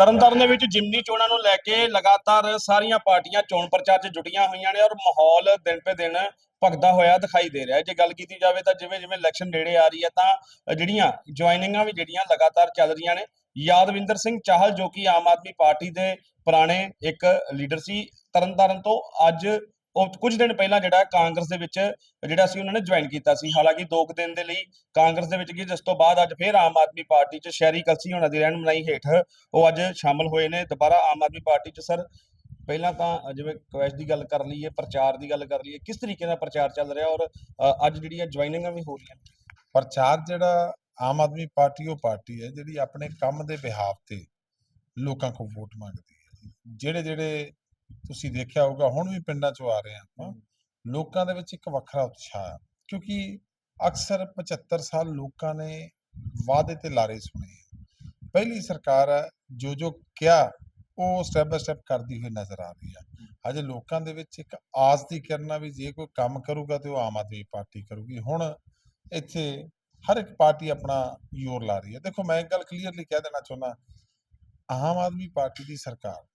ਤਰਨਤਾਰਨ ਦੇ ਵਿੱਚ ਜਿਮਨੀ ਚੋਣਾਂ ਨੂੰ ਲੈ ਕੇ ਲਗਾਤਾਰ ਸਾਰੀਆਂ ਪਾਰਟੀਆਂ ਚੋਣ ਪ੍ਰਚਾਰ 'ਚ ਜੁਟੀਆਂ ਹੋਈਆਂ ਨੇ ਔਰ ਮਾਹੌਲ ਦਿਨ ਪੇ ਦਿਨ ਭਖਦਾ ਹੋਇਆ ਦਿਖਾਈ ਦੇ ਰਿਹਾ ਹੈ। ਜੇ ਗੱਲ ਕੀਤੀ ਜਾਵੇ ਤਾਂ ਜਿਵੇਂ ਜਿਵੇਂ ਇਲੈਕਸ਼ਨ ਨੇੜੇ ਆ ਰਹੀ ਹੈ ਤਾਂ ਜਿਹੜੀਆਂ ਜੁਆਇਨਿੰਗਾਂ ਵੀ ਜਿਹੜੀਆਂ ਲਗਾਤਾਰ ਚੱਲ ਰਹੀਆਂ ਨੇ, ਯਾਦਵਿੰਦਰ ਸਿੰਘ ਚਾਹਲ ਜੋ ਕਿ ਆਮ ਆਦਮੀ ਪਾਰਟੀ ਦੇ ਪੁਰਾਣੇ ਇੱਕ ਲੀਡਰ ਸੀ, ਤਰਨਤਾਰਨ ਤੋਂ ਅੱਜ ਉਹ ਕੁਝ ਦਿਨ ਪਹਿਲਾਂ ਜਿਹੜਾ ਕਾਂਗਰਸ ਦੇ ਵਿੱਚ ਜਿਹੜਾ ਸੀ ਉਹਨਾਂ ਨੇ ਜੁਆਇਨ ਕੀਤਾ ਸੀ। ਹਾਲਾਂਕਿ ਦੋ ਕੁ ਦਿਨ ਦੇ ਲਈ ਕਾਂਗਰਸ ਦੇ ਵਿੱਚ ਗਏ ਜਿਸ ਤੋਂ ਬਾਅਦ ਅੱਜ ਫਿਰ ਆਮ ਆਦਮੀ ਪਾਰਟੀ 'ਚ ਸ਼ਹਿਰੀ ਕਲਸੀ ਹੋਣਾ ਦੀ ਰਹਿਨੁਮਾਈ ਹੇਠ ਉਹ ਅੱਜ ਸ਼ਾਮਲ ਹੋਏ ਨੇ। ਦੁਬਾਰਾ ਆਮ ਆਦਮੀ ਪਾਰਟੀ 'ਚ ਸਰ ਪਹਿਲਾਂ ਤਾਂ ਜਿਵੇਂ ਕੁਐਸਟ ਦੀ ਗੱਲ ਕਰ ਲਈਏ ਪ੍ਰਚਾਰ ਦੀ ਗੱਲ ਕਰ ਲਈਏ ਕਿਸ ਤਰੀਕੇ ਦਾ ਪ੍ਰਚਾਰ ਚੱਲ ਰਿਹਾ ਔਰ ਅ, ਅੱਜ ਜਿਹੜੀਆਂ ਜੁਆਇਨਿੰਗਾਂ ਵੀ ਹੋ ਰਹੀਆਂ ਪ੍ਰਚਾਰ ਜਿਹੜਾ ਆਮ ਆਦਮੀ ਪਾਰਟੀ ਉਹ ਪਾਰਟੀ ਹੈ ਜਿਹੜੀ ਆਪਣੇ ਕੰਮ ਦੇ ਬਿਹਾਫ ਤੇ ਲੋਕਾਂ ਕੋਲ ਵੋਟ ਮੰਗਦੀ ਹੈ। ਜਿਹੜੇ ਜਿਹੜੇ ਤੁਸੀਂ ਦੇਖਿਆ ਹੋਊਗਾ ਹੁਣ ਵੀ ਪਿੰਡਾਂ 'ਚੋਂ ਆ ਰਹੇ ਆ ਆਪਾਂ। ਲੋਕਾਂ ਦੇ ਵਿੱਚ ਇੱਕ ਵੱਖਰਾ ਉਤਸ਼ਾਹ ਹੈ ਕਿਉਂਕਿ ਅਕਸਰ 75 ਸਾਲ ਲੋਕਾਂ ਨੇ ਵਾਅਦੇ ਤੇ ਲਾਰੇ ਸੁਣੇ। ਪਹਿਲੀ ਸਰਕਾਰ ਹੈ ਜੋ ਜੋ ਕਿਹਾ ਉਹ ਸਟੈਪ ਬਾय ਸਟੈਪ ਕਰਦੀ ਹੋਈ ਨਜ਼ਰ ਆ ਰਹੀ ਹੈ। ਅਜੇ ਲੋਕਾਂ ਦੇ ਵਿੱਚ ਇੱਕ ਆਸ ਦੀ ਕਿਰਨ ਆ ਵੀ ਜੇ ਕੋਈ ਕੰਮ ਕਰੂਗਾ ਤੇ ਉਹ ਆਮ ਆਦਮੀ ਪਾਰਟੀ ਕਰੂਗੀ। ਹੁਣ ਇੱਥੇ ਹਰ ਇੱਕ ਪਾਰਟੀ ਆਪਣਾ ਜ਼ੋਰ ਲਾ ਰਹੀ ਹੈ ਦੇਖੋ ਮੈਂ ਇੱਕ ਗੱਲ ਕਲੀਅਰਲੀ ਕਹਿ ਦੇਣਾ ਚਾਹੁੰਦਾ ਆਮ ਆਦਮੀ ਪਾਰਟੀ ਦੀ ਸਰਕਾਰ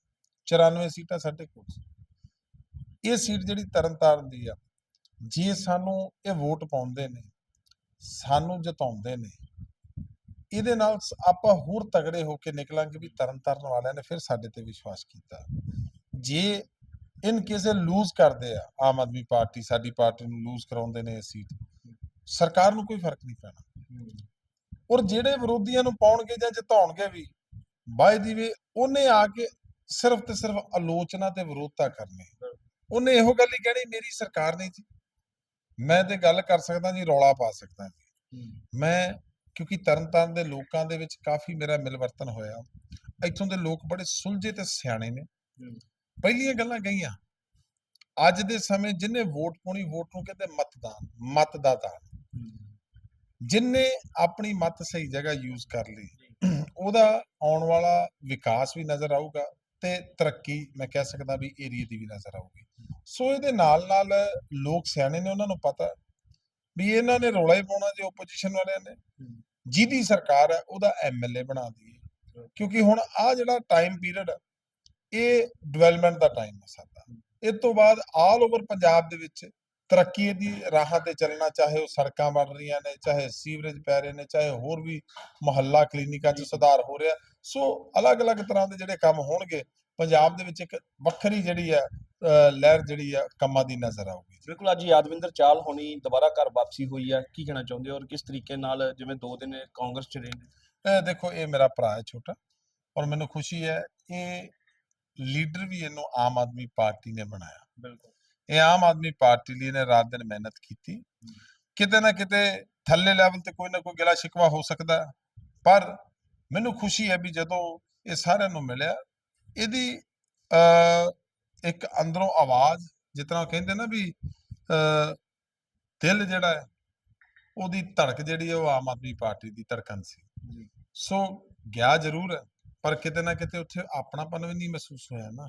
94 ਸੀਟਾਂ ਸਾਡੇ ਕੋਲ ਸੀ। ਇਹ ਸੀਟ ਜਿਹੜੀ ਤਰਨਤਾਰਨ ਦੀ ਆ, ਜੇ ਸਾਨੂੰ ਇਹ ਵੋਟ ਪਾਉਂਦੇ ਨੇ, ਸਾਨੂੰ ਜਿਤਾਉਂਦੇ ਨੇ, ਇਹਦੇ ਨਾਲ ਆਪਾਂ ਹੋਰ ਤਗੜੇ ਹੋ ਕੇ ਨਿਕਲਾਂਗੇ ਵੀ ਤਰਨਤਾਰਨ ਵਾਲਿਆਂ ਨੇ ਫਿਰ ਸਾਡੇ ਤੇ ਵਿਸ਼ਵਾਸ ਕੀਤਾ। ਜੇ ਇਨ ਕੇਸ ਲੂਜ਼ ਕਰਦੇ ਆ, ਆਮ ਆਦਮੀ ਪਾਰਟੀ, ਸਾਡੀ ਪਾਰਟੀ ਨੂੰ ਲੂਜ਼ ਕਰਾਉਂਦੇ ਨੇ ਇਹ ਸੀਟ, ਸਰਕਾਰ ਨੂੰ ਕੋਈ ਫ਼ਰਕ ਨਹੀਂ ਪੈਣਾ। ਔਰ ਜਿਹੜੇ ਵਿਰੋਧੀਆਂ ਨੂੰ ਪਾਉਣਗੇ ਜਾਂ ਜਿਤਾਉਣਗੇ ਵੀ, ਬਾਈ ਦੀ ਵੇ ਉਹਨੇ ਆ ਕੇ ਸਿਰਫ ਤੇ ਸਿਰਫ ਆਲੋਚਨਾ ਤੇ ਵਿਰੋਧਤਾ ਕਰਨੀ। ਉਹਨੇ ਇਹੋ ਗੱਲ ਹੀ ਕਹਿਣੀ ਮੇਰੀ ਸਰਕਾਰ ਨਹੀਂ ਜੀ। ਮੈਂ ਤੇ ਗੱਲ ਕਰ ਸਕਦਾ ਜੀ ਰੌਲਾ ਪਾ ਸਕਦਾ ਜੀ। ਮੈਂ ਕਿਉਂਕਿ ਤਰਨਤਾਰਨ ਦੇ ਲੋਕਾਂ ਦੇ ਵਿੱਚ ਕਾਫੀ ਮੇਰਾ ਮਿਲਵਰਤਨ ਹੋਇਆ। ਇੱਥੋਂ ਦੇ ਲੋਕ ਬੜੇ ਸੁਲਝੇ ਤੇ ਸਿਆਣੇ ਨੇ। ਪਹਿਲੀਆਂ ਗੱਲਾਂ ਗਈਆਂ। ਅੱਜ ਦੇ ਸਮੇਂ ਜਿਨੇ ਵੋਟ ਪਾਉਣੀ ਵੋਟ ਨੂੰ ਕਹਿੰਦੇ ਮਤਦਾਨ ਮਤ ਦਾ ਦਾਨ ਜਿਨੇ ਆਪਣੀ ਮਤ ਸਹੀ ਜਗ੍ਹਾ ਯੂਜ਼ ਕਰ ਲਈ ਉਹਦਾ ਆਉਣ ਵਾਲਾ ਵਿਕਾਸ ਵੀ ਨਜ਼ਰ ਆਊਗਾ। ਤੇ ਤਰੱਕੀ ਮੈਂ ਕਹਿ ਸਕਦਾ ਵੀ ਏਰੀਆ ਦੀ ਵੀ ਨਜ਼ਰ ਆਊਗੀ। ਸੋ ਇਹਦੇ ਨਾਲ ਨਾਲ ਲੋਕ ਸਿਆਣੇ ਨੇ ਉਹਨਾਂ ਨੂੰ ਪਤਾ ਵੀ ਇਹਨਾਂ ਨੇ ਰੌਲਾ ਹੀ ਪਾਉਣਾ ਜੇ ਆਪੋਜੀਸ਼ਨ ਵਾਲਿਆਂ ਨੇ। ਜਿਹਦੀ ਸਰਕਾਰ ਹੈ ਉਹਦਾ ਐਮਐਲਏ ਬਣਾ ਦਈਏ। ਕਿਉਂਕਿ ਹੁਣ ਆ ਜਿਹੜਾ ਟਾਈਮ ਪੀਰੀਅਡ ਇਹ ਡਿਵੈਲਪਮੈਂਟ ਦਾ ਟਾਈਮ ਹੈ ਸਾਡਾ। ਇਸ ਤੋਂ ਬਾਅਦ ਆਲ ਓਵਰ ਪੰਜਾਬ ਦੇ ਵਿੱਚ ਤਰੱਕੀ ਦੀ ਰਾਹਾਂ ਤੇ ਚੱਲਣਾ ਚਾਹੇ ਉਹ ਸੜਕਾਂ ਬਣ ਰਹੀਆਂ ਨੇ ਚਾਹੇ ਸੀਵਰੇਜ ਪੈ ਰਹੇ ਨੇ ਚਾਹੇ ਹੋਰ ਵੀ ਮੁਹੱਲਾ ਕਲੀਨਿਕਾਂ 'ਚ ਸੁਧਾਰ ਹੋ ਰਿਹਾ। ਸੋ ਅਲੱਗ-ਅਲੱਗ ਤਰ੍ਹਾਂ ਦੇ ਜਿਹੜੇ ਕੰਮ ਹੋਣਗੇ ਪੰਜਾਬ ਦੇ ਵਿੱਚ ਇੱਕ ਵੱਖਰੀ ਜਿਹੜੀ ਹੈ ਲਹਿਰ ਜਿਹੜੀ ਆ ਕੰਮਾਂ ਦੀ ਨਜ਼ਰ ਆਊਗੀ ਬਿਲਕੁਲ ਅੱਜ ਯਾਦਵਿੰਦਰ ਚਾਲ ਹੋਣੀ ਦੁਬਾਰਾ ਘਰ ਵਾਪਸੀ ਹੋਈ ਹੈ ਕੀ ਕਹਿਣਾ ਚਾਹੁੰਦੇ ਹੋ ਔਰ ਕਿਸ ਤਰੀਕੇ ਨਾਲ ਜਿਵੇਂ ਦੋ ਦਿਨ ਕਾਂਗਰਸ 'ਚ ਰਹੇ ਨੇ? ਦੇਖੋ ਇਹ ਮੇਰਾ ਭਰਾ ਹੈ ਛੋਟਾ ਔਰ ਮੈਨੂੰ ਖੁਸ਼ੀ ਹੈ ਇਹ ਲੀਡਰ ਵੀ ਇਹਨੂੰ ਆਮ ਆਦਮੀ ਪਾਰਟੀ ਨੇ ਬਣਾਇਆ। ਬਿਲਕੁਲ। ਇਹ ਆਮ ਆਦਮੀ ਪਾਰਟੀ ਲਈ ਨੇ ਰਾਤ ਦਿਨ ਮਿਹਨਤ ਕੀਤੀ। ਕਿਤੇ ਨਾ ਕਿਤੇ ਥੱਲੇ ਲੈਵਲ ਤੇ ਕੋਈ ਨਾ ਕੋਈ ਗਿਲਾ ਸ਼ਿਕਵਾ ਹੋ ਸਕਦਾ। ਪਰ ਮੈਨੂੰ ਖੁਸ਼ੀ ਹੈ ਵੀ ਜਦੋਂ ਇਹ ਸਾਰਿਆਂ ਨੂੰ ਮਿਲਿਆ ਇਹਦੀ ਅ ਇੱਕ ਅੰਦਰੋਂ ਆਵਾਜ਼ ਜਿਤਨਾ ਕਹਿੰਦੇ ਨਾ ਵੀ ਅ ਦਿਲ ਜਿਹੜਾ ਹੈ ਉਹਦੀ ਧੜਕ ਜਿਹੜੀ ਹੈ ਉਹ ਆਮ ਆਦਮੀ ਪਾਰਟੀ ਦੀ ਧੜਕਨ ਸੀ। ਸੋ ਗਿਆ ਜ਼ਰੂਰ ਹੈ ਪਰ ਕਿਤੇ ਨਾ ਕਿਤੇ ਉੱਥੇ ਆਪਣਾਪਨ ਵੀ ਨਹੀਂ ਮਹਿਸੂਸ ਹੋਇਆ ਨਾ।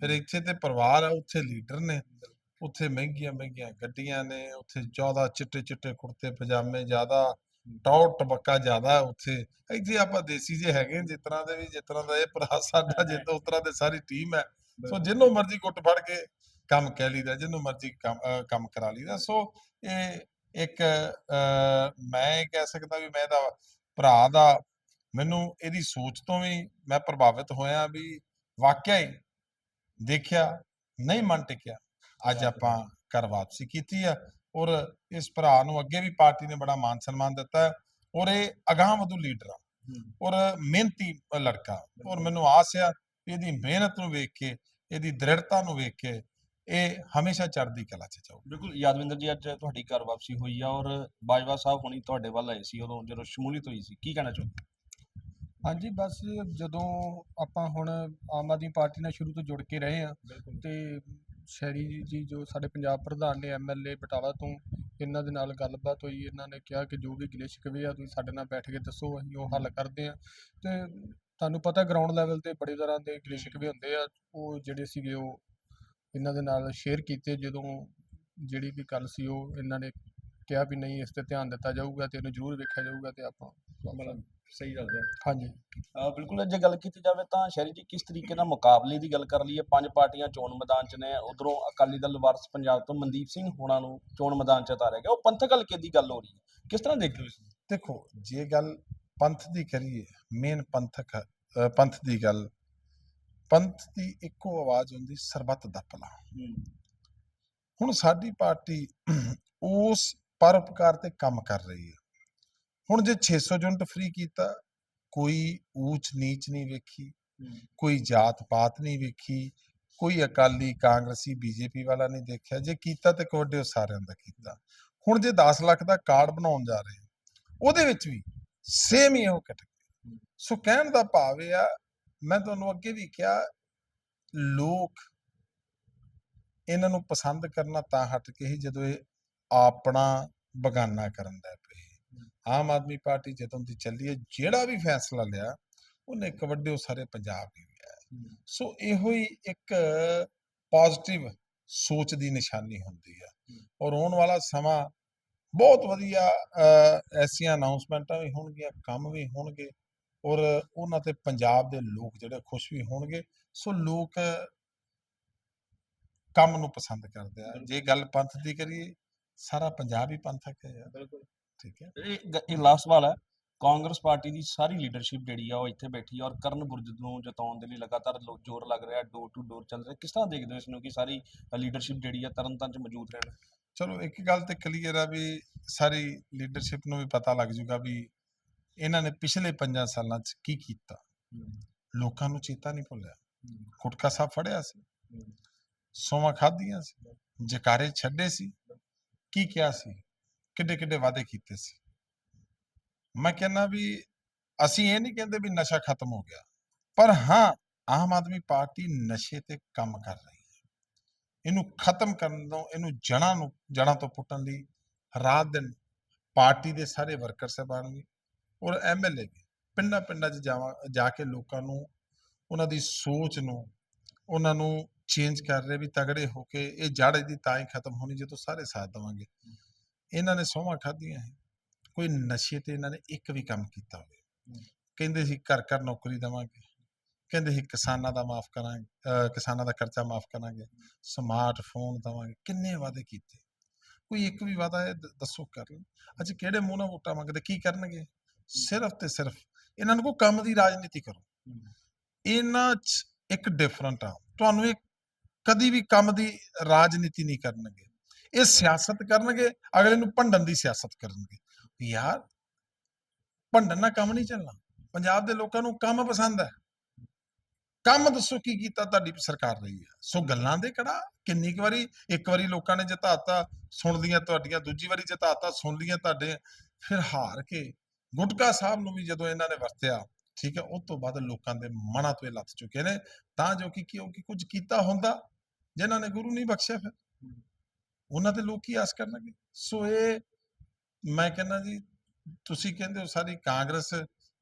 ਫਿਰ ਇੱਥੇ ਤੇ ਪਰਿਵਾਰ ਆ ਉੱਥੇ ਲੀਡਰ ਨੇ। ਉੱਥੇ ਮਹਿੰਗੀਆਂ ਮਹਿੰਗੀਆਂ ਗੱਡੀਆਂ ਨੇ ਉੱਥੇ ਜ਼ਿਆਦਾ ਚਿੱਟੇ ਚਿੱਟੇ ਕੁੜਤੇ ਪਜਾਮੇ ਜ਼ਿਆਦਾ ਟੌਰ ਟਬੱਕਾ ਜ਼ਿਆਦਾ ਉੱਥੇ। ਇੱਥੇ ਆਪਾਂ ਦੇਸੀ ਜੇ ਹੈਗੇ ਜਿਸ ਤਰ੍ਹਾਂ ਦੇ ਵੀ ਜਿਸ ਤਰ੍ਹਾਂ ਦਾ ਇਹ ਭਰਾ ਸਾਡਾ ਜਿਸ ਉਸ ਤਰ੍ਹਾਂ ਦੇ ਸਾਰੀ ਟੀਮ ਹੈ। ਸੋ ਜਿਹਨੂੰ ਮਰਜ਼ੀ ਗੁੱਟ ਫੜ ਕੇ ਕੰਮ ਕਹਿ ਲਈਦਾ ਜਿਹਨੂੰ ਮਰਜ਼ੀ ਕੰਮ ਕੰਮ ਕਰਾ ਲਈਦਾ। ਸੋ ਇਹ ਇੱਕ ਮੈਂ ਕਹਿ ਸਕਦਾ ਵੀ ਮੈਂ ਇਹਦਾ ਭਰਾ ਦਾ ਮੈਨੂੰ ਇਹਦੀ ਸੋਚ ਤੋਂ ਵੀ ਮੈਂ ਪ੍ਰਭਾਵਿਤ ਹੋਇਆ ਵੀ ਵਾਕਿਆ ਹੀ ਦੇਖਿਆ ਨਹੀਂ ਮਨ ਟਿਕਿਆ। ਅੱਜ ਆਪਾਂ ਘਰ ਵਾਪਸੀ ਕੀਤੀ ਆ ਔਰ ਇਸ ਭਰਾ ਨੂੰ ਅੱਗੇ ਵੀ ਪਾਰਟੀ ਨੇ ਬੜਾ ਮਾਨ ਸਨਮਾਨ ਦਿੱਤਾ ਹੈ ਔਰ ਇਹ ਅਗਾਂਹ ਵਧੂ ਲੀਡਰ ਆ। ਔਰ ਮਿਹਨਤੀ ਲੜਕਾ। ਔਰ ਮੈਨੂੰ ਆਸ ਆ ਇਹਦੀ ਮਿਹਨਤ ਨੂੰ ਵੇਖ ਕੇ ਇਹਦੀ ਦ੍ਰਿੜਤਾ ਨੂੰ ਵੇਖ ਕੇ ਇਹ ਹਮੇਸ਼ਾ ਚੜ੍ਹਦੀ ਕਲਾ 'ਚ ਜਾਊ। ਬਿਲਕੁਲ। ਯਾਦਵਿੰਦਰ ਜੀ ਅੱਜ ਤੁਹਾਡੀ ਘਰ ਵਾਪਸੀ ਹੋਈ ਆ ਔਰ ਬਾਜਵਾ ਸਾਹਿਬ ਹੁਣੀ ਤੁਹਾਡੇ ਵੱਲ ਆਏ ਸੀ ਉਦੋਂ ਜਦੋਂ ਸ਼ਮੂਲੀਅਤ ਹੋਈ ਸੀ। ਕੀ ਕਹਿਣਾ ਚਾਹੁੰਦੇ ਹਾਂਜੀ ਬਸ ਜਦੋਂ ਆਪਾਂ ਹੁਣ ਆਮ ਆਦਮੀ ਪਾਰਟੀ ਨਾਲ ਸ਼ੁਰੂ ਤੋਂ ਜੁੜ ਕੇ ਰਹੇ ਆ ਤੇ ਸ਼ਹਿਰੀ ਜੀ ਜੋ ਸਾਡੇ ਪੰਜਾਬ ਪ੍ਰਧਾਨ ਨੇ ਐਮਐਲਏ ਬਟਾਲਾ ਤੋਂ ਇਹਨਾਂ ਦੇ ਨਾਲ ਗੱਲਬਾਤ ਹੋਈ, ਇਹਨਾਂ ਨੇ ਕਿਹਾ ਕਿ ਜੋ ਵੀ ਗਿਲੇ ਸ਼ਿਕਵੇ ਆ ਤੁਸੀਂ ਸਾਡੇ ਨਾਲ ਬੈਠ ਕੇ ਦੱਸੋ, ਅਸੀਂ ਉਹ ਹੱਲ ਕਰਦੇ ਆ ਤੇ ਤੁਹਾਨੂੰ ਪਤਾ ਗਰਾਊਂਡ ਲੈਵਲ ਤੇ ਬੜੇ ਤਰ੍ਹਾਂ ਦੇ ਗਿਲੇ ਸ਼ਿਕਵੇ ਹੁੰਦੇ ਆ, ਉਹ ਜਿਹੜੇ ਸੀਗੇ ਉਹ ਇਹਨਾਂ ਦੇ ਨਾਲ ਸ਼ੇਅਰ ਕੀਤੇ ਜਦੋਂ ਜਿਹੜੀ ਵੀ ਗੱਲ ਸੀ ਉਹ ਇਹਨਾਂ ਨੇ ਕਿਹਾ ਵੀ ਨਹੀਂ ਇਸ ਤੇ ਧਿਆਨ ਦਿੱਤਾ ਜਾਊਗਾ ਤੇ ਇਹਨੂੰ ਜ਼ਰੂਰ ਵੇਖਿਆ ਜਾਊਗਾ ਤੇ ਆਪਾਂ ਸਹੀ ਗੱਲ ਹੈ। ਹਾਂਜੀ। ਅਹ ਬਿਲਕੁਲ ਜੇ ਗੱਲ ਕੀਤੀ ਜਾਵੇ ਤਾਂ ਸ਼ਹਿਰੀ ਜੀ ਕਿਸ ਤਰੀਕੇ ਨਾਲ ਮੁਕਾਬਲੇ ਦੀ ਗੱਲ ਕਰ ਲਈਏ? ਪੰਜ ਪਾਰਟੀਆਂ ਚੋਣ ਮੈਦਾਨ 'ਚ ਨੇ। ਉਧਰੋਂ ਅਕਾਲੀ ਦਲ ਵਾਰਸ ਪੰਜਾਬ ਤੋਂ ਮਨਦੀਪ ਸਿੰਘ ਹੋਣਾ ਨੂੰ ਚੋਣ ਮੈਦਾਨ 'ਚ ਉਤਾਰਿਆ ਗਿਆ। ਉਹ ਪੰਥਕ ਹਲਕੇ ਦੀ ਗੱਲ ਹੋ ਰਹੀ ਹੈ। ਕਿਸ ਤਰ੍ਹਾਂ ਦੇਖਦੇ ਹੋ ਨੂੰ? ਦੇਖੋ ਜੇ ਗੱਲ ਪੰਥ ਦੀ ਕਰੀਏ ਮੇਨ ਪੰਥਕ ਅ, ਪੰਥ ਦੀ ਗੱਲ ਪੰਥ ਦੀ ਇੱਕੋ ਆਵਾਜ਼ ਹੁੰਦੀ ਸਰਬੱਤ ਦਾ ਭਲਾ। ਹੁਣ ਸਾਡੀ ਪਾਰਟੀ ਉਸ ਪਰਉਪਕਾਰ ਤੇ ਕੰਮ ਕਰ ਰਹੀ ਹੈ। ਹੁਣ ਜੇ 600 ਯੂਨਿਟ ਫ੍ਰੀ ਕੀਤਾ ਕੋਈ ਊਚ ਨੀਚ ਨਹੀਂ ਵੇਖੀ ਕੋਈ ਜਾਤ ਪਾਤ ਨਹੀਂ ਵੇਖੀ ਕੋਈ ਅਕਾਲੀ ਕਾਂਗਰਸੀ ਬੀਜੇਪੀ ਵਾਲਾ ਨਹੀਂ ਦੇਖਿਆ ਜੇ ਕੀਤਾ ਤੇ ਕੋਡੇ ਸਾਰਿਆਂ ਦਾ ਕੀਤਾ। ਹੁਣ ਜੇ 10 ਲੱਖ ਦਾ ਕਾਰਡ ਬਣਾਉਣ ਜਾ ਰਹੇ ਉਹਦੇ ਵਿੱਚ ਵੀ ਸੇਮ ਹੀ ਇਹੋ ਕੈਟਾਗਰੀ ਸੋ ਕਹਿਣ ਦਾ ਭਾਵ ਇਹ ਆ ਮੈਂ ਤੁਹਾਨੂੰ ਅੱਗੇ ਵੀ ਕਿਹਾ ਲੋਕ ਇਹਨਾਂ ਨੂੰ ਪਸੰਦ ਕਰਨਾ ਤਾਂ ਹਟ ਕੇ ਹੀ ਜਦੋਂ ਇਹ ਆਪਣਾ ਬਗਾਨਾ ਕਰਨ ਦਾ ਪਏ ਆਮ ਆਦਮੀ ਪਾਰਟੀ ਜਦੋਂ ਦੀ ਚੱਲੀ ਹੈ ਜਿਹੜਾ ਵੀ ਫੈਸਲਾ ਲਿਆ ਉਹਨੇ ਇੱਕ ਵੱਡੇ ਸਾਰੇ ਪੰਜਾਬ ਹੀ। ਲਿਆ ਸੋ ਇਹੋ ਹੀ ਇੱਕ ਪੋਜ਼ਿਟਿਵ ਸੋਚ ਦੀ ਨਿਸ਼ਾਨੀ ਹੁੰਦੀ ਹੈ। ਔਰ ਆਉਣ ਵਾਲਾ ਸਮਾਂ ਬਹੁਤ ਵਧੀਆ ਐਸੀਆਂ ਅਨਾਉਂਸਮੈਂਟਾਂ ਵੀ ਹੋਣਗੀਆਂ ਕੰਮ ਵੀ ਹੋਣਗੇ ਔਰ ਉਹਨਾਂ ਤੇ ਪੰਜਾਬ ਦੇ ਲੋਕ ਜਿਹੜੇ ਖੁਸ਼ ਵੀ ਹੋਣਗੇ। ਸੋ ਲੋਕ ਕੰਮ ਨੂੰ ਪਸੰਦ ਕਰਦੇ ਆ। ਜੇ ਗੱਲ ਪੰਥ ਦੀ ਕਰੀਏ ਸਾਰਾ ਪੰਜਾਬ ਹੀ ਪੰਥਕ ਹੈ ਯਾਰ। ਬਿਲਕੁਲ। ਠੀਕ ਹੈ। ਇਹ ਗ- ਇਹ ਲਾਸਟ ਸਵਾਲ ਹੈ ਕਾਂਗਰਸ ਪਾਰਟੀ ਦੀ ਸਾਰੀ ਲੀਡਰਸ਼ਿਪ ਜਿਹੜੀ ਆ ਉਹ ਇੱਥੇ ਬੈਠੀ ਆ ਔਰ ਕਰਨ ਗੁਰਜੀਤ ਨੂੰ ਜਿਤਾਉਣ ਦੇ ਲਈ ਲਗਾਤਾਰ ਲੋ- ਜ਼ੋਰ ਲੱਗ ਰਿਹਾ ਡੋਰ ਟੂ ਡੋਰ ਚੱਲ ਰਿਹਾ। ਕਿਸ ਤਰ੍ਹਾਂ ਦੇਖਦੇ ਹੋ ਇਸ ਨੂੰ ਕਿ ਸਾਰੀ ਲੀਡਰਸ਼ਿਪ ਜਿਹੜੀ ਆ ਤਰਨਤਾਰਨ 'ਚ ਮੌਜੂਦ ਰਹਿਣ? ਚਲੋ ਇੱਕ ਗੱਲ ਤੇ ਕਲੀਅਰ ਆ ਵੀ ਸਾਰੀ ਲੀਡਰਸ਼ਿਪ ਨੂੰ ਵੀ ਪਤਾ ਲੱਗ ਜੂਗਾ ਵੀ ਇਹਨਾਂ ਨੇ ਪਿਛਲੇ 5 ਸਾਲਾਂ 'ਚ ਕੀ ਕੀਤਾ। ਲੋਕਾਂ ਨੂੰ ਚੇਤਾ ਨਹੀਂ ਭੁੱਲਿਆ। ਗੁਟਕਾ ਸਾਹਿਬ ਫੜਿਆ ਸੀ। ਸੋਮਾ ਖਾਧੀਆਂ ਸੀ। ਜਕਾਰੇ ਛੱਡੇ ਸੀ। ਕੀ ਕਿਹਾ ਸੀ? ਕਿੱਡੇ ਕਿੱਡੇ ਵਾਅਦੇ ਕੀਤੇ ਸੀ? ਮੈਂ ਕਹਿੰਦਾ ਵੀ ਅਸੀਂ ਇਹ ਨਹੀਂ ਕਹਿੰਦੇ ਵੀ ਨਸ਼ਾ ਖਤਮ ਹੋ ਗਿਆ। ਪਰ ਹਾਂ, ਆਮ ਆਦਮੀ ਪਾਰਟੀ ਨਸ਼ੇ ਤੇ ਕੰਮ ਕਰ ਰਹੀ ਹੈ। ਇਹਨੂੰ ਖਤਮ ਕਰਨ ਤੋਂ, ਇਹਨੂੰ ਜੜ੍ਹਾਂ ਨੂੰ, ਜੜ੍ਹਾਂ ਤੋਂ ਪੁੱਟਣ ਲਈ ਰਾਤ ਦਿਨ ਪਾਰਟੀ ਦੇ ਸਾਰੇ ਵਰਕਰ ਸਾਹਿਬਾਨ ਵੀ ਔਰ ਐਮਐਲਏ ਵੀ ਪਿੰਡਾਂ ਪਿੰਡਾਂ 'ਚ ਜਾਵਾਂ, ਜਾ ਕੇ ਲੋਕਾਂ ਨੂੰ, ਉਹਨਾਂ ਦੀ ਸੋਚ ਨੂੰ, ਉਹਨਾਂ ਨੂੰ ਚੇਂਜ ਕਰ ਰਹੇ ਵੀ ਤਗੜੇ ਹੋ ਕੇ ਇਹ ਜੜ ਇਹਦੀ ਤਾਂ ਹੀ ਖਤਮ ਹੋਣੀ ਜਦੋਂ ਸਾਰੇ ਸਾਥ ਦੇਵਾਂਗੇ। ਇਹਨਾਂ ਨੇ ਸੋਹਾਂ ਖਾਧੀਆਂ ਹੈ ਕੋਈ ਨਸ਼ੇ ਤੇ ਇਹਨਾਂ ਨੇ ਇੱਕ ਵੀ ਕੰਮ ਕੀਤਾ ਹੋਵੇ। ਕਹਿੰਦੇ ਸੀ ਘਰ ਘਰ ਨੌਕਰੀ ਦੇਵਾਂਗੇ। ਕਹਿੰਦੇ ਸੀ ਕਿਸਾਨਾਂ ਦਾ ਮਾਫ ਕਰਾਂਗੇ ਕਿਸਾਨਾਂ ਦਾ ਖਰਚਾ ਮਾਫ ਕਰਾਂਗੇ। ਸਮਾਰਟਫੋਨ ਦੇਵਾਂਗੇ। ਕਿੰਨੇ ਵਾਅਦੇ ਕੀਤੇ। ਕੋਈ ਇੱਕ ਵੀ ਵਾਅਦਾ ਹੈ ਦੱਸੋ ਕਰ ਲਓ ਅੱਜ ਕਿਹੜੇ ਮੂੰਹ ਨਾਲ ਵੋਟਾਂ ਮੰਗਦੇ ਕੀ ਕਰਨਗੇ? ਸਿਰਫ ਤੇ ਸਿਰਫ ਇਹਨਾਂ ਨੂੰ ਕੋ ਕੰਮ ਦੀ ਰਾਜਨੀਤੀ ਕਰੋ। ਇਹਨਾਂ 'ਚ ਇੱਕ ਡਿਫਰੈਂਟ ਆ। ਤੁਹਾਨੂੰ ਇਹ ਕਦੀ ਵੀ ਕੰਮ ਦੀ ਰਾਜਨੀਤੀ ਨਹੀਂ ਕਰਨਗੇ। ਇਹ ਸਿਆਸਤ ਕਰਨਗੇ, ਅਗਲੇ ਨੂੰ ਭੰਡਣ ਦੀ ਸਿਆਸਤ ਕਰਨਗੇ। ਯਾਰ, ਭੰਡਣ ਨਾਲ ਕੰਮ ਨਹੀਂ ਚੱਲਣਾ। ਪੰਜਾਬ ਦੇ ਲੋਕਾਂ ਨੂੰ ਕੰਮ ਪਸੰਦ ਹੈ। ਕੰਮ ਦੱਸੋ ਕੀ ਕੀਤਾ ਤੁਹਾਡੀ ਸਰਕਾਰ ਰਹੀ ਹੈ। ਸੋ ਗੱਲਾਂ ਦੇ ਕਿਹੜਾ ਕਿੰਨੀ ਕੁ ਵਾਰੀ, ਇੱਕ ਵਾਰੀ ਲੋਕਾਂ ਨੇ ਜਿਤਾਤਾ, ਸੁਣ ਲੀਆਂ ਤੁਹਾਡੀਆਂ, ਦੂਜੀ ਵਾਰੀ ਜਿਤਾਤਾ, ਸੁਣ ਲੀਆਂ ਤੁਹਾਡੇ, ਫਿਰ ਹਾਰ ਕੇ ਗੁਟਕਾ ਸਾਹਿਬ ਨੂੰ ਵੀ ਜਦੋਂ ਇਹਨਾਂ ਨੇ ਵਰਤਿਆ, ਠੀਕ ਹੈ, ਉਸ ਤੋਂ ਬਾਅਦ ਲੋਕਾਂ ਦੇ ਮਨਾਂ ਤੋਂ ਇਹ ਲੱਥ ਚੁੱਕੇ ਨੇ। ਤਾਂ ਜੋ ਕਿ ਕਿਉਂਕਿ ਕੁਝ ਕੀਤਾ ਹੁੰਦਾ ਜਿਨ੍ਹਾਂ ਨੇ ਗੁਰੂ ਨਹੀਂ ਬਖਸ਼ਿਆ ਫਿਰ। ਉਹਨਾਂ ਤੇ ਲੋਕ ਕੀ ਆਸ ਕਰਨਗੇ? ਸੋ ਇਹ ਮੈਂ ਕਹਿੰਦਾ ਜੀ ਤੁਸੀਂ ਕਹਿੰਦੇ ਹੋ ਸਾਰੀ ਕਾਂਗਰਸ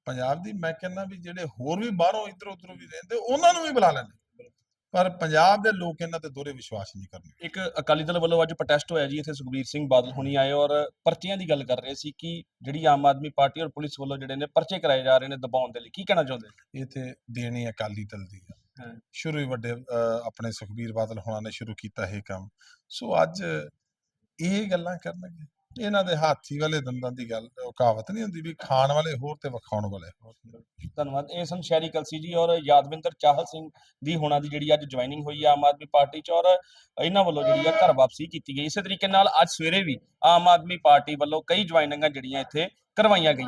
ਪੰਜਾਬ ਦੀ ਮੈਂ ਕਹਿੰਦਾ ਵੀ ਜਿਹੜੇ ਹੋਰ ਵੀ ਬਾਹਰੋਂ ਇੱਧਰ ਉੱਧਰੋਂ ਵੀ ਰਹਿੰਦੇ ਉਹਨਾਂ ਨੂੰ ਵੀ ਬੁਲਾ ਲੈਣੇ ਪਰ ਪੰਜਾਬ ਦੇ ਲੋਕ ਇਹਨਾਂ ਤੇ ਦੋਰੇ ਵਿਸ਼ਵਾਸ ਨਹੀਂ ਕਰਨਗੇ। ਇੱਕ ਅਕਾਲੀ ਦਲ ਵੱਲੋਂ ਅੱਜ ਪ੍ਰੋਟੈਸਟ ਹੋਇਆ ਜੀ ਇੱਥੇ ਸੁਖਬੀਰ ਸਿੰਘ ਬਾਦਲ ਹੁਣੀ ਆਏ ਔਰ ਪਰਚੀਆਂ ਦੀ ਗੱਲ ਕਰ ਰਹੇ ਸੀ ਕਿ ਜਿਹੜੀ ਆਮ ਆਦਮੀ ਪਾਰਟੀ ਔਰ ਪੁਲਿਸ ਵੱਲੋਂ ਜਿਹੜੇ ਨੇ ਪਰਚੇ ਕਰਾਏ ਜਾ ਰਹੇ ਨੇ ਦਬਾਉਣ ਦੇ ਲਈ। ਕੀ ਕਹਿਣਾ ਚਾਹੁੰਦੇ? ਇਹ ਤੇ ਦੇਣੀ ਅਕਾਲੀ ਦਲ ਦੀ ਆ। ਸ਼ੁਰੂ ਹੀ ਵੱਡੇ ਅਹ, ਆਪਣੇ ਸੁਖਬੀਰ ਬਾਦਲ ਹੋਣਾ ਨੇ ਸ਼ੁਰੂ ਕੀਤਾ ਇਹ ਕੰਮ। ਸੋ ਅੱਜ ਇਹ ਗੱਲਾਂ ਕਰਨਗੇ। ਇਹਨਾਂ ਦੇ ਹਾਥੀ ਵਾਲੇ ਦੰਦਾਂ ਦੀ ਗੱਲ ਉਹ ਕਹਾਵਤ ਨਹੀਂ ਹੁੰਦੀ ਵੀ ਖਾਣ ਵਾਲੇ ਹੋਰ ਤੇ ਵਿਖਾਉਣ ਵਾਲੇ ਹੋਰ। ਧੰਨਵਾਦ। ਇਹ ਸਨ ਸ਼ਹਿਰੀ ਕਲਸੀ ਜੀ ਔਰ ਯਾਦਵਿੰਦਰ ਚਾਹਲ ਸਿੰਘ ਦੀ ਹੋਣਾ ਦੀ ਜਿਹੜੀ ਅੱਜ ਜੁਆਇਨਿੰਗ ਹੋਈ ਹੈ ਆਮ ਆਦਮੀ ਪਾਰਟੀ ਚ ਔਰ ਇਹਨਾਂ ਵੱਲੋਂ ਜਿਹੜੀ ਆ ਘਰ ਵਾਪਸੀ ਕੀਤੀ ਗਈ। ਇਸੇ ਤਰੀਕੇ ਨਾਲ ਅੱਜ ਸਵੇਰੇ ਵੀ ਆਮ ਆਦਮੀ ਪਾਰਟੀ ਵੱਲੋਂ ਕਈ ਜੁਆਇਨਿੰਗਾਂ ਜਿਹੜੀਆਂ ਇੱਥੇ ਕਰਵਾਈਆਂ ਗਈਆਂ।